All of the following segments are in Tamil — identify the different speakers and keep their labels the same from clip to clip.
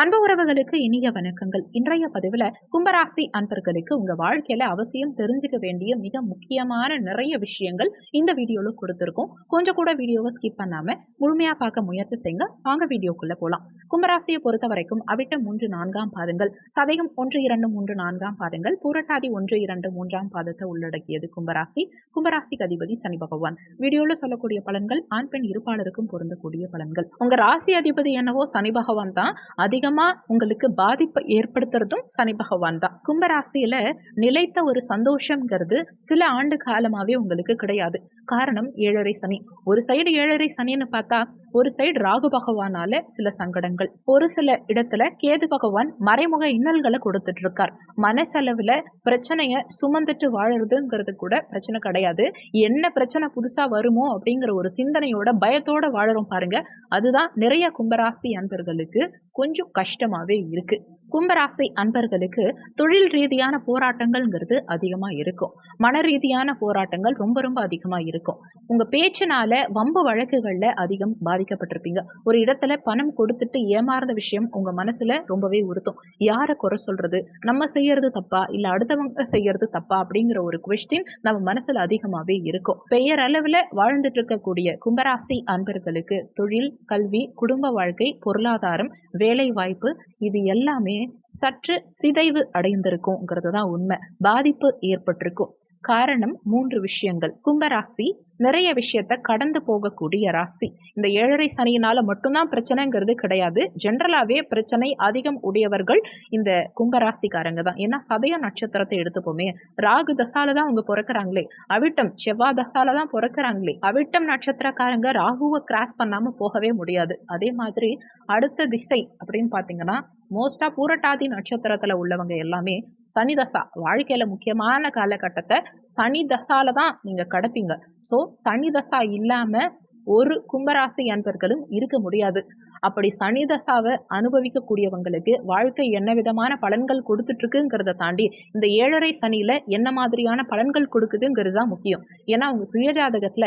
Speaker 1: அன்பு உறவுகளுக்கு இனிய வணக்கங்கள். இன்றைய பதிவில் கும்பராசி அன்பர்களுக்கு உங்க வாழ்க்கையில அவசியம் தெரிஞ்சுக்க வேண்டிய மிக முக்கியமான நிறைய விஷயங்கள் இந்த வீடியோல கொடுத்துருக்கோம். கொஞ்சம் கூட வீடியோவை ஸ்கிப் பண்ணாம முழுமையா பார்க்க முயற்சி செய்யுங்க. வாங்க வீடியோக்குள்ள போலாம். கும்பராசியை பொறுத்த வரைக்கும் அவிட்ட மூன்று நான்காம் பாதங்கள். சதயம் ஒன்று இரண்டு மூன்று நான்காம் பாதங்கள். பூரட்டாதி ஒன்று இரண்டு மூன்றாம் பாதத்தை உள்ளடக்கியது கும்பராசி. கும்பராசிக்கு அதிபதி சனி பகவான். வீடியோல சொல்லக்கூடிய பலன்கள் ஆண் பெண் இருப்பாளருக்கும் பொருந்தக்கூடிய பலன்கள். உங்க ராசி அதிபதி என்னவோ சனி பகவான் தான். அதிகமா உங்களுக்கு பாதிப்பை ஏற்படுத்துறதும் சனி பகவான் தான். கும்பராசியில நிலைத்த ஒரு சந்தோஷம்ங்கிறது சில ஆண்டு காலமாவே உங்களுக்கு கிடையாது. காரணம் ஏழரை சனி. ஒரு சைடு ஏழரை சனின்னு பார்த்தா ஒரு சைடு ராகு பகவானால சில சங்கடங்கள். ஒரு சில இடத்துல கேது பகவான் மறைமுக இன்னல்களை கொடுத்துட்டு இருக்கார் மனசளவுல பிரச்சனைய சுமந்துட்டு வாழறதுங்கிறது கூட பிரச்சனை கிடையாது. என்ன பிரச்சனை புதுசா வருமோ அப்படிங்கிற ஒரு சிந்தனையோட பயத்தோட வாழறோம் பாருங்க. அதுதான் நிறைய கும்பராசி அன்பர்களுக்கு கொஞ்சம் கஷ்டமாவே இருக்கு. கும்பராசி அன்பர்களுக்கு தொழில் ரீதியான போராட்டங்கள்ங்கிறது அதிகமாக இருக்கும். மன ரீதியான போராட்டங்கள் ரொம்ப ரொம்ப அதிகமாக இருக்கும். உங்கள் பேச்சினால வம்பு வழக்குகளில் அதிகம் பாதிக்கப்பட்டிருப்பீங்க. ஒரு இடத்துல பணம் கொடுத்துட்டு ஏமாறுத விஷயம் உங்கள் மனசில் ரொம்பவே உறுத்தும். யாரை குறை சொல்கிறது நம்ம செய்யறது தப்பா? இல்லை அடுத்தவங்க செய்யறது தப்பா? அப்படிங்கிற ஒரு கொஸ்டின் நம்ம மனசில் அதிகமாகவே இருக்கும். பெயர் அளவுல வாழ்ந்துட்டு இருக்கக்கூடிய கும்பராசி அன்பர்களுக்கு தொழில் கல்வி குடும்ப வாழ்க்கை பொருளாதாரம் வேலை வாய்ப்பு இது எல்லாமே சற்று சிதைவு அடைந்திருக்கும்ங்கிறது தான் உண்மை. பாதிப்பு ஏற்பட்டிருக்கும். காரணம் மூன்று விஷயங்கள். கும்பராசி நிறைய விஷயத்த கடந்து போகக்கூடிய ராசி. இந்த ஏழரை சனியினால மட்டும்தான் பிரச்சனைங்கிறது கிடையாது. ஜென்ரலாவே பிரச்சனை அதிகம் உடையவர்கள் இந்த கும்பராசிக்காரங்க தான். ஏன்னா சதய நட்சத்திரத்தை எடுத்துப்போமே. ராகு தசால தான் அவங்க பிறக்கிறாங்களே. அவிட்டம் செவ்வாய் தசால தான் பிறக்கிறாங்களே. அவிட்டம் நட்சத்திரக்காரங்க ராகுவை கிராஸ் பண்ணாம போகவே முடியாது. அதே மாதிரி அடுத்த திசை அப்படின்னு பாத்தீங்கன்னா மோஸ்டா பூரட்டாதி நட்சத்திரத்துல உள்ளவங்க எல்லாமே சனி தசா வாழ்க்கையில முக்கியமான காலகட்டத்தை சனி தசால தான் நீங்க கடப்பீங்க. ஸோ சனி தசா இல்லாம ஒரு கும்பராசி அன்பர்களும் இருக்க முடியாது. அப்படி சனி தசாவை அனுபவிக்கக்கூடியவங்களுக்கு வாழ்க்கை என்ன விதமான பலன்கள் கொடுத்துட்டு இருக்குங்கிறத தாண்டி இந்த ஏழரை சனியில என்ன மாதிரியான பலன்கள் கொடுக்குதுங்கிறது தான் முக்கியம். ஏன்னா அவங்க சுயஜாதகத்துல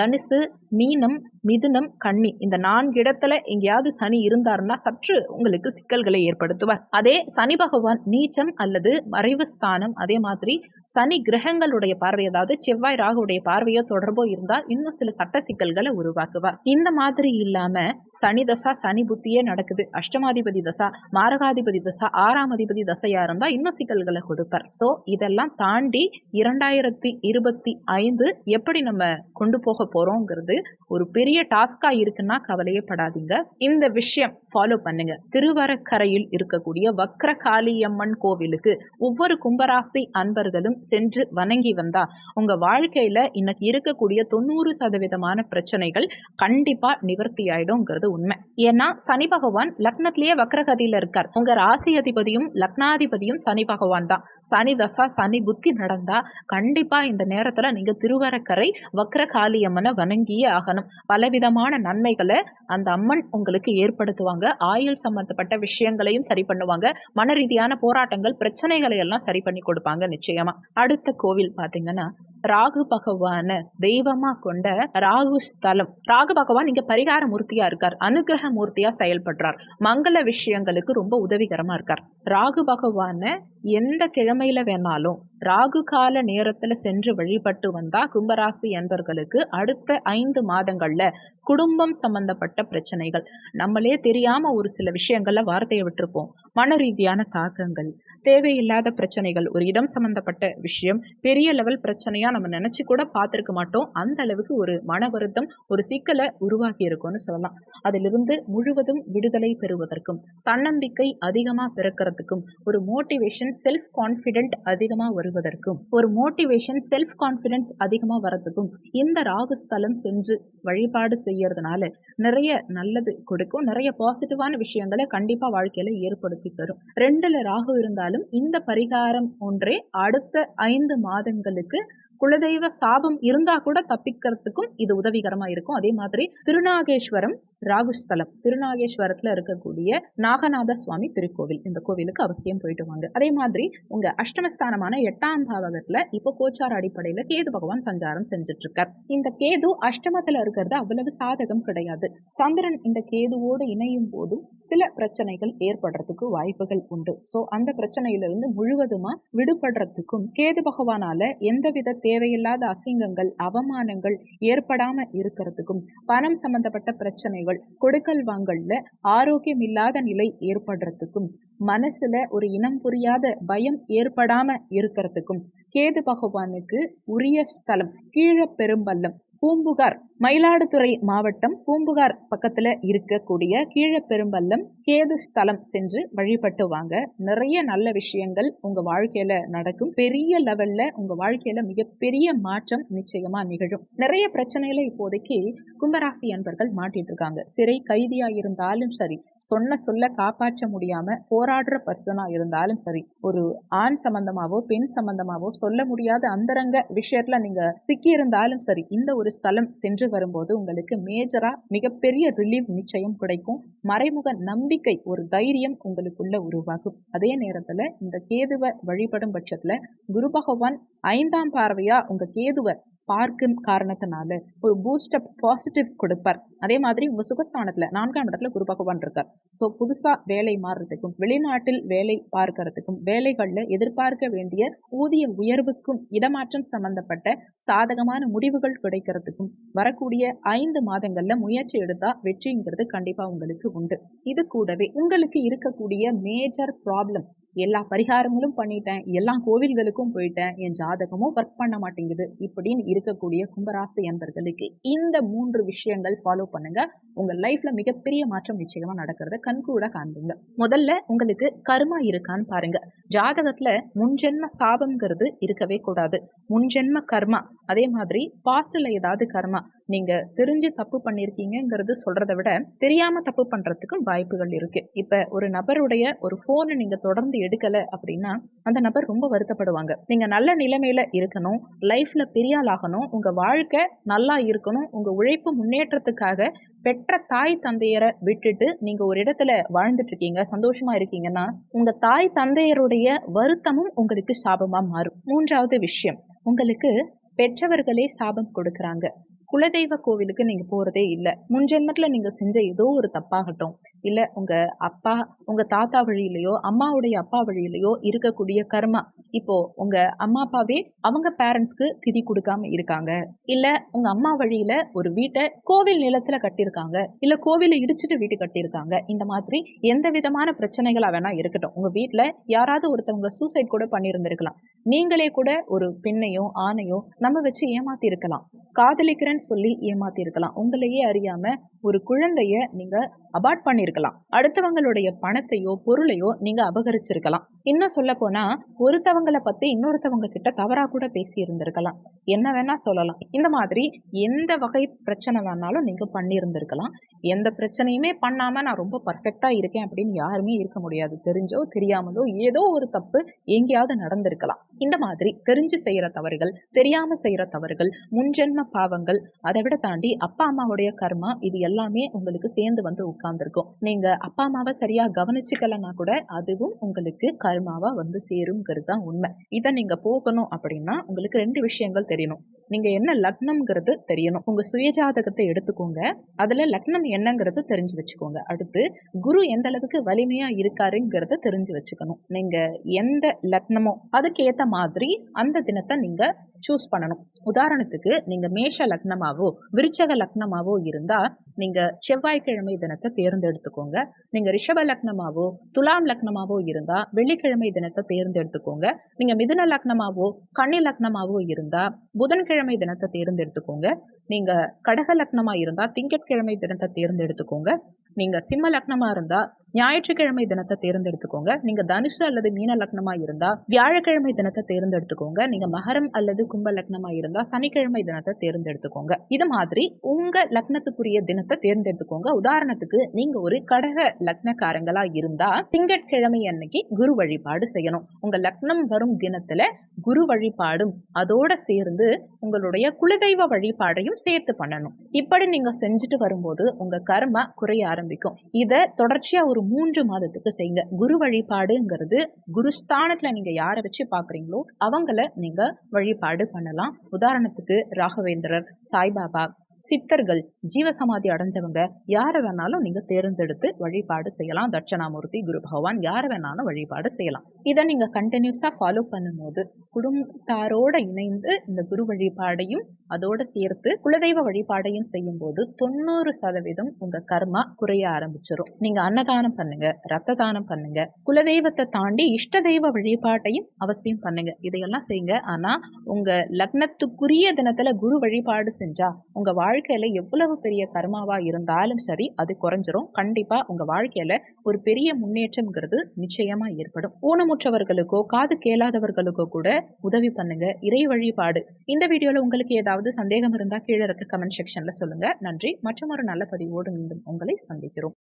Speaker 1: தனுசு மீனம் மிதுனம் கன்னி இந்த நான்கு இடத்துல எங்கேயாவது சனி இருந்தாருன்னா சற்று உங்களுக்கு சிக்கல்களை ஏற்படுத்துவார். அதே சனி பகவான் நீச்சம் அல்லது மறைவு ஸ்தானம் அதே மாதிரி சனி கிரகங்களுடைய பார்வை அதாவது செவ்வாய் ராகுடைய பார்வையோ தொடர்போ இருந்தால் இன்னும் சில சட்ட சிக்கல்களை உருவாக்குவார். இந்த மாதிரி இல்லாம சனி தசா சனி புத்தியே நடக்குது. அஷ்டமாதிபதி தசா மாரகாதிபதி தசா ஆறாம் அதிபதி தசையா இருந்தா இன்னும் சிக்கல்களை கொடுப்பார். சோ இதெல்லாம் தாண்டி இரண்டாயிரத்தி இருபத்தி ஐந்து எப்படி நம்ம கொண்டு போக போறோங்கிறது ஒரு பெரிய டாஸ்கா இருக்குன்னா கவலையே படாதீங்க இந்த விஷயம் ஃபாலோ பண்ணுங்க. திருவரக்கரையில் இருக்கக்கூடிய வக்ரகாளியம்மன் கோவிலுக்கு ஒவ்வொரு கும்பராசி அன்பர்களும் சென்று வணங்கி வந்தா உங்க வாழ்க்கையில இன்னைக்கு இருக்கக்கூடிய தொண்ணூறு சதவீதமான பிரச்சனைகள் கண்டிப்பா நிவர்த்தி ஆயிடும்ங்கிறது உண்மை. ஏன்னா சனி பகவான் லக்னத்திலேயே வக்ரகதியில இருக்கார். உங்க ராசி அதிபதியும் லக்னாதிபதியும் சனி பகவான் தான். சனி தசா சனி புத்தி நடந்தா கண்டிப்பா இந்த நேரத்துல நீங்க திருவரக்கரை வக்ரகாளியம்மனை வணங்கியே ஆகணும். பலவிதமான நன்மைகளை அந்த அம்மன் உங்களுக்கு ஏற்படுத்துவாங்க. ஆயுள் சம்பந்தப்பட்ட விஷயங்களையும் சரி பண்ணுவாங்க. மன ரீதியான போராட்டங்கள் பிரச்சனைகளை எல்லாம் சரி பண்ணி கொடுப்பாங்க நிச்சயமா. அடுத்த கோவில் பாத்தீங்கன்னா ராகு பகவான தெய்வமா கொண்ட ராகு ஸ்தலம். ராகு பகவான் இங்க பரிகார மூர்த்தியா இருக்கார். அனுகிரக மூர்த்தியா செயல்படுறார். மங்கள விஷயங்களுக்கு ரொம்ப உதவிகரமா இருக்கார். ராகு பகவான எந்த கிழமையில வேணாலும் ராகு கால நேரத்துல சென்று வழிபட்டு வந்தா கும்பராசி என்பர்களுக்கு அடுத்த ஐந்து மாதங்கள்ல குடும்பம் சம்பந்தப்பட்ட பிரச்சனைகள். நம்மளே தெரியாம ஒரு சில விஷயங்கள்ல வார்த்தையை விட்டுருப்போம். மன ரீதியான தாக்கங்கள் தேவையில்லாத பிரச்சனைகள் ஒரு இடம் சம்பந்தப்பட்ட விஷயம் பெரிய லெவல் பிரச்சனையாக நம்ம நினச்சி கூட பார்த்துருக்க மாட்டோம். அந்த அளவுக்கு ஒரு மன வருத்தம் ஒரு சிக்கலை உருவாக்கி இருக்கும்னு சொல்லலாம். அதிலிருந்து முழுவதும் விடுதலை பெறுவதற்கும் தன்னம்பிக்கை அதிகமாக பிறக்கிறதுக்கும் ஒரு மோட்டிவேஷன் செல்ஃப் கான்ஃபிடென்ட் அதிகமாக வருவதற்கும் ஒரு மோட்டிவேஷன் செல்ஃப் கான்ஃபிடென்ஸ் அதிகமாக வரதுக்கும் இந்த ராகுஸ்தலம் சென்று வழிபாடு செய்யறதுனால நிறைய நல்லது கொடுக்கும். நிறைய பாசிட்டிவான விஷயங்களை கண்டிப்பாக வாழ்க்கையில் ஏற்படுத்தும். ஏற்படுத்தி தரும். ரெண்டுல ராகு இருந்தாலும் இந்த பரிகாரம் ஒன்றே அடுத்த ஐந்து மாதங்களுக்கு குலதெய்வ சாபம் இருந்தா கூட தப்பிக்கிறதுக்கும் இது உதவிகரமா இருக்கும். அதே மாதிரி திருநாகேஸ்வரம் ராகுஸ்தலம். திருநாகேஸ்வரத்துல இருக்கக்கூடிய நாகநாத சுவாமி திருக்கோவில். இந்த கோவிலுக்கு அவசியம் போயிட்டு வாங்க. அதே மாதிரி உங்க அஷ்டமஸ்தானமான எட்டாம் பாவகத்துல இப்போ கோச்சார அடிப்படையில கேது பகவான் சஞ்சாரம் செஞ்சுட்டு இருக்கார் இந்த கேது அஷ்டமத்துல இருக்கிறது அவ்வளவு சாதகம் கிடையாது. சந்திரன் இந்த கேதுவோடு இணையும் போதும் சில பிரச்சனைகள் ஏற்படுறதுக்கு வாய்ப்புகள் உண்டு. சோ அந்த பிரச்சனையிலிருந்து முழுவதுமா விடுபடுறதுக்கும் கேது பகவானால எந்தவித தேவையில்லாத அசிங்கங்கள் அவமானங்கள் ஏற்படாம இருக்கிறதுக்கும் பணம் சம்பந்தப்பட்ட பிரச்சனைகள் கொடுக்கல் வாங்கல்ல ஆரோக்கியம் இல்லாத நிலை ஏற்படுறதுக்கும் மனசுல ஒரு இனம் புரியாத பயம் ஏற்படாம இருக்கிறதுக்கும் கேது பகவானுக்கு உரிய ஸ்தலம் கீழ பெரும்பள்ளம் பூம்புகார் மயிலாடுதுறை மாவட்டம் பூம்புகார் பக்கத்துல இருக்கக்கூடிய கீழப்பெரும்பள்ளம் கேது ஸ்தலம் சென்று வழிபட்டு வாங்க. நிறைய நல்ல விஷயங்கள் உங்க வாழ்க்கையில நடக்கும். பெரிய லெவல்ல உங்க வாழ்க்கையில மிகப்பெரிய மாற்றம் நிச்சயமா நிகழும். நிறைய பிரச்சனைகளை இப்போதைக்கு கும்பராசி அன்பர்கள் மாட்டிட்டு இருக்காங்க. சிறை கைதியா இருந்தாலும் சரி சொன்ன சொல்ல காப்பாற்ற முடியாம போராடுற பர்சனா இருந்தாலும் சரி ஒரு ஆண் சம்பந்தமாவோ பெண் சம்பந்தமாவோ சொல்ல முடியாத அந்தரங்க விஷயத்துல நீங்க சிக்கி இருந்தாலும் சரி இந்த ஒரு ஸ்தலம் சென்று வரும்போது உங்களுக்கு மேஜரா மிகப்பெரிய ரிலீஃப் நிச்சயம் கிடைக்கும். மறைமுக நம்பிக்கை ஒரு தைரியம் உங்களுக்குள்ள உருவாகும். அதே நேரத்துல இந்த கேதுவை வழிபடும் பட்சத்துல குரு பகவான் ஐந்தாம் பார்வையா உங்க கேதுவை பார்க்கும் காரணத்தினால ஒரு பூஸ்ட் அப் பாசிட்டிவ் கொடுப்பார். அதே மாதிரி உங்க சுகஸ்தானத்துல நான்காம் இடத்துல குரு பகவான் இருக்கார். ஸோ புதுசா வேலை மாறுறதுக்கும் வெளிநாட்டில் வேலை பார்க்கறதுக்கும் வேலைகள்ல எதிர்பார்க்க வேண்டிய ஊதிய உயர்வுக்கும் இடமாற்றம் சம்பந்தப்பட்ட சாதகமான முடிவுகள் கிடைக்கிறதுக்கும் வரக்கூடிய ஐந்து மாதங்கள்ல முயற்சி எடுத்தா வெற்றிங்கிறது கண்டிப்பா உங்களுக்கு உண்டு. இது கூடவே உங்களுக்கு இருக்கக்கூடிய மேஜர் ப்ராப்ளம் எல்லா பரிகாரங்களும் பண்ணிட்டேன் எல்லா கோவில்களுக்கும் போயிட்டேன் என் ஜாதகமும் ஒர்க் பண்ண மாட்டேங்குது இப்படின்னு இருக்கக்கூடிய கும்பராசி என்பர்களுக்கு இந்த மூன்று விஷயங்கள் ஃபாலோ பண்ணுங்க. உங்க லைஃப்ல மிகப்பெரிய மாற்றம் நிச்சயமா நடக்கிறத கண்கூட காண்பீங்க. முதல்ல உங்களுக்கு கர்மா இருக்கான்னு பாருங்க. ஜாதகத்துல முன்ஜென்ம சாபம்ங்கிறது இருக்கவே கூடாது. முன்ஜென்ம கர்மா அதே மாதிரி பாஸ்ட்ல ஏதாவது கர்மா நீங்க தெரிஞ்சு தப்பு பண்ணிருக்கீங்கிறது சொல்றதை விட தெரியாம தப்பு பண்றதுக்கும் வாய்ப்புகள் இருக்கு. இப்ப ஒரு நபருடைய ஒரு போனை நீங்க தொடர்ந்து எடுக்கல அப்படின்னா அந்த நபர் ரொம்ப வருத்தப்படுவாங்க. நீங்க நல்ல நிலைமையில இருக்கணும் லைஃப்ல பெரியாளாகணும் உங்க வாழ்க்கை நல்லா இருக்கணும் உங்க உழைப்பு முன்னேற்றத்துக்காக பெற்ற தாய் தந்தையரை விட்டுட்டு நீங்க ஒரு இடத்துல வாழ்ந்துட்டு இருக்கீங்க சந்தோஷமா இருக்கீங்கன்னா உங்க தாய் தந்தையருடைய வருத்தமும் உங்களுக்கு சாபமா மாறும். மூன்றாவது விஷயம் உங்களுக்கு பெற்றவர்களே சாபம் கொடுக்கறாங்க. குலதெய்வ கோவிலுக்கு நீங்க போறதே இல்லை. முன் ஜென்மத்தில் நீங்க செஞ்ச ஏதோ ஒரு தப்பாகட்டும் இல்ல உங்க அப்பா உங்க தாத்தா வழியிலையோ அம்மாவுடைய அப்பா வழியிலையோ இருக்கக்கூடிய கர்மா. இப்போ உங்க அம்மா அப்பாவே அவங்க பேரண்ட்ஸ்க்கு திதி கொடுக்காம இருக்காங்க. இல்ல உங்க அம்மா வழியில ஒரு வீட்டை கோவில் நிலத்துல கட்டியிருக்காங்க. இல்ல கோவிலை இடிச்சிட்டு வீட்டு கட்டியிருக்காங்க. இந்த மாதிரி எந்த விதமான பிரச்சனைகளா வேணா இருக்கட்டும். உங்க வீட்டில் யாராவது ஒருத்தவங்க சூசைட் கூட பண்ணியிருந்திருக்கலாம். நீங்களே கூட ஒரு பெண்ணையோ ஆணையோ நம்ம வச்சு ஏமாத்தி இருக்கலாம் காதலிக்கிறேன்னு சொல்லி ஏமாத்தி இருக்கலாம் உங்களையே அறியாம ஒரு குழந்தைய நீங்க அபார்ட் பண்ணியிருக்கலாம் அடுத்தவங்களுடைய பணத்தையோ பொருளையோ நீங்க அபகரிச்சிருக்கலாம். இன்னும் சொல்ல போனா ஒருத்தவங்களை பத்தி இன்னொருத்தவங்க கிட்ட தவறா கூட பேசி இருந்திருக்கலாம் என்ன வேணா சொல்லலாம். இந்த மாதிரி எந்த வகை பிரச்சனை வேணாலும் நீங்க பண்ணியிருந்திருக்கலாம். எந்த பிரச்சனையுமே பண்ணாம நான் ரொம்ப பர்ஃபெக்டா இருக்கேன் அப்படின்னு யாருமே இருக்க முடியாது. தெரிஞ்சோ தெரியாமலோ ஏதோ ஒரு தப்பு எங்கேயாவது நடந்திருக்கலாம். இந்த மாதிரி தெரிஞ்சு செய்யற தவறுகள் தெரியாம செய்யற தவறுகள் முன்ஜென்ம பாவங்கள் அதை விட தாண்டி அப்பா அம்மாவுடைய கர்மா இது எல்லாமே உங்களுக்கு சேர்ந்து வந்து உட்கார்ந்துருக்கும். நீங்க அப்பா அம்மாவை சரியா கவனிச்சுக்கலன்னா கூட அதுவும் உங்களுக்கு கர்மாவா வந்து சேருங்கிறது தான் உண்மை. இதை நீங்க போகணும் அப்படின்னா உங்களுக்கு ரெண்டு விஷயங்கள் தெரியணும். நீங்க என்ன லக்னம்ங்கிறது தெரியணும். உங்க சுயஜாதகத்தை எடுத்துக்கோங்க. அதுல லக்னம் என்னங்கிறது தெரிஞ்சு வச்சுக்கோங்க. அடுத்து குரு எந்த அளவுக்கு வலிமையா இருக்காருங்கிறத தெரிஞ்சு வச்சுக்கணும். நீங்க எந்த லக்னமோ அதுக்கேற்ற மாதிரி அந்த தினத்தை நீங்க சூஸ் பண்ணணும். உதாரணத்துக்கு நீங்க மேஷ லக்னமாவோ விருச்சக லக்னமாவோ இருந்தா நீங்க செவ்வாய்க்கிழமை தினத்தை தேர்ந்தெடுத்துக்கோங்க. நீங்க ரிஷப லக்னமாவோ துலாம் லக்னமாவோ இருந்தா வெள்ளிக்கிழமை தினத்தை தேர்ந்தெடுத்துக்கோங்க. நீங்க மிதுன லக்னமாவோ கன்னி லக்னமாவோ இருந்தா புதன்கிழமை தினத்தை தேர்ந்தெடுத்துக்கோங்க. நீங்க கடக லக்னமா இருந்தா திங்கட்கிழமை தினத்தை தேர்ந்தெடுத்துக்கோங்க. நீங்க சிம்ம லக்னமா இருந்தா ஞாயிற்றுக்கிழமை தினத்தை தேர்ந்தெடுத்துக்கோங்க. நீங்க தனுஷு அல்லது மீன லக்னமா இருந்தா வியாழக்கிழமை தினத்தை தேர்ந்தெடுத்துக்கோங்க. நீங்க மகரம் அல்லது கும்ப லக்னமா இருந்தா சனிக்கிழமை தினத்தை தேர்ந்தெடுத்துக்கோங்க. இது மாதிரி உங்க லக்னத்துக்குரிய தினத்தை தேர்ந்தெடுத்துக்கோங்க. உதாரணத்துக்கு நீங்க ஒரு கடக லக்னக்காரங்களா இருந்தா திங்கட்கிழமை அன்னைக்கு குரு வழிபாடு செய்யணும். உங்க லக்னம் வரும் தினத்துல குரு வழிபாடும் அதோட சேர்ந்து உங்களுடைய குலதெய்வ வழிபாடையும் சேர்த்து பண்ணணும். இப்படி நீங்க செஞ்சுட்டு வரும்போது உங்க கர்ம குறைய ஆரம்பிக்கும். இதை தொடர்ச்சியா ஒரு மூன்று மாதத்துக்கு செய்யுங்க. குரு வழிபாடுங்கிறது குருஸ்தானத்துல நீங்க யாரை வச்சு பாக்குறீங்களோ அவங்கள நீங்க வழிபாடு பண்ணலாம். உதாரணத்துக்கு ராகவேந்திரர் சாய்பாபா சித்தர்கள் ஜீவசமாதி அடைஞ்சவங்க யாரை வேணாலும் நீங்க தேர்ந்தெடுத்து வழிபாடு செய்யலாம். தட்சணாமூர்த்தி குரு பகவான் யாரை வேணாலும் வழிபாடு செய்யலாம். இதை நீங்க கண்டினியூஸா ஃபாலோ பண்ணும்போது குடும்பத்தாரோட இணைந்து இந்த குரு வழிபாடையும் அதோட சேர்த்து குலதெய்வ வழிபாடையும் செய்யும்போது தொண்ணூறு சதவீதம் உங்க கர்மா குறைய ஆரம்பிச்சிடும் நீங்க அன்னதானம் பண்ணுங்க ரத்த தானம் பண்ணுங்க குலதெய்வத்தை தாண்டி இஷ்ட தெய்வ வழிபாட்டையும் அவசியம் பண்ணுங்க. இதையெல்லாம் செய்யுங்க. ஆனா உங்க லக்னத்துக்குரிய தினத்துல குரு வழிபாடு செஞ்சா உங்க வாழ்க்கையில எவ்வளவு பெரிய கர்மாவா இருந்தாலும் சரி அது குறைஞ்சிரும். கண்டிப்பா உங்க வாழ்க்கையில ஒரு பெரிய முன்னேற்றம்ங்கிறது நிச்சயமா ஏற்படும். ஊனமுற்றவர்களுக்கோ காது கேளாதவர்களுக்கோ கூட உதவி பண்ணுங்க. இறை வழிபாடு. இந்த வீடியோல உங்களுக்கு ஏதாவது சந்தேகம் இருந்தா கீழே இருக்க கமெண்ட் செக்ஷன்ல சொல்லுங்க. நன்றி. மற்றும் ஒரு நல்ல பதிவோடு மீண்டும் உங்களை சந்திக்கிறோம்.